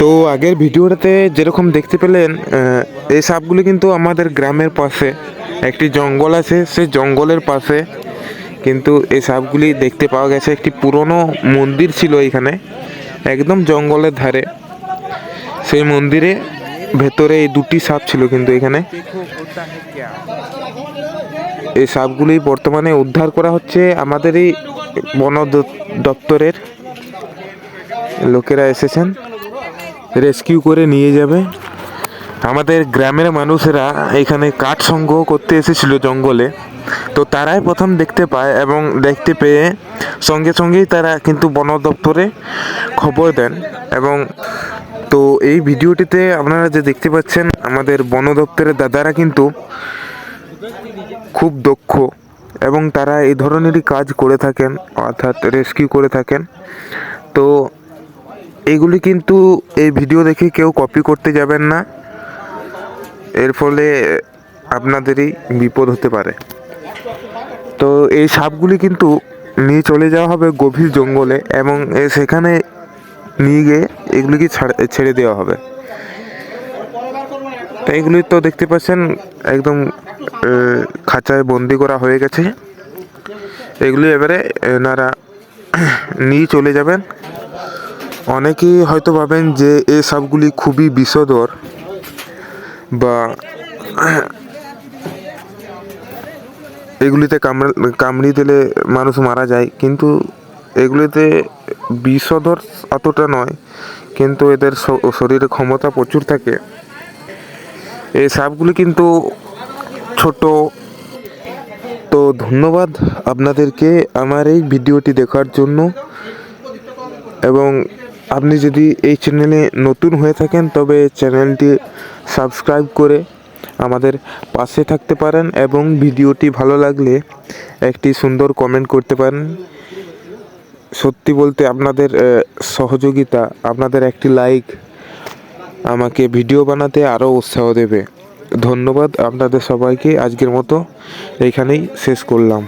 তো আগের ভিডিওটাতে যেরকম দেখতে পেলেন এই সাপগুলি কিন্তু আমাদের গ্রামের পাশে, একটি জঙ্গল আছে, সেই জঙ্গলের পাশে কিন্তু এই সাপগুলি দেখতে পাওয়া গেছে, একটি পুরনো মন্দির ছিল এখানে, একদম জঙ্গলের ধারে। সেই মন্দিরে ভেতরে এই দুটি সাপ ছিল কিন্তু এখানে। এই সাপগুলি বর্তমানে উদ্ধার করা হচ্ছে আমাদের এই বন দপ্তরের। লোকেরা এসেছেন, রেস্কিউ করে নিয়ে যাবে। আমাদের গ্রামের মানুষেরা এখানে কাঠ সংগ্রহ করতে এসেছিল জঙ্গলে। তো তারাই প্রথম দেখতে পায় এবং দেখতে পেয়ে সঙ্গে সঙ্গেই তারা কিন্তু বন দপ্তরে খবর দেন এবং তো এই ভিডিওটিতে আপনারা যে দেখতে পাচ্ছেন, আমাদের বন দপ্তরের দাদারা কিন্তু খুব দক্ষ এবং তারা এই ধরনেরই কাজ করে থাকেন, অর্থাৎ রেস্কিউ করে থাকেন। তো এগুলি কিন্তু এই ভিডিও দেখে কেউ কপি করতে যাবেন না। এর ফলে আপনাদেরই বিপদ হতে পারে। তো এই সাপগুলি কিন্তু নিয়ে চলে যাওয়া হবে গভীর জঙ্গলে এবং সেখানে নিয়ে গিয়ে এগুলিকে ছাড়- ছেড়ে দেওয়া হবে। তো এগুলি তো দেখতে পাচ্ছেন একদম খাঁচায় বন্দি করা হয়ে গেছে। এগুলি এবারে এনারা নিয়ে চলে যাবেন। অনেকেই হয়তো ভাবেন যে এই সাপগুলি খুবই বিষদর বা এগুলিতে কামড়া কামড়ি দিলে মানুষ মারা যায়, কিন্তু এগুলিতে বিষধর অতটা নয়, কিন্তু এদের শরীরে ক্ষমতা প্রচুর থাকে। এই সাপগুলি কিন্তু ছোট। তো ধন্যবাদ আপনাদেরকে আমার এই ভিডিওটি দেখার জন্য। এবং আপনি যদি এই চ্যানেলে নতুন হয়ে থাকেন, তবে চ্যানেলটি সাবস্ক্রাইব করে আমাদের পাশে থাকতে পারেন এবং ভিডিওটি ভালো লাগলে একটি সুন্দর কমেন্ট করতে পারেন। সত্যি বলতে আপনাদের সহযোগিতা, আপনাদের একটি লাইক আমাকে ভিডিও বানাতে আরও উৎসাহ দেবে। ধন্যবাদ আপনাদের সবাইকে, আজকের মতো এইখানেই শেষ করলাম।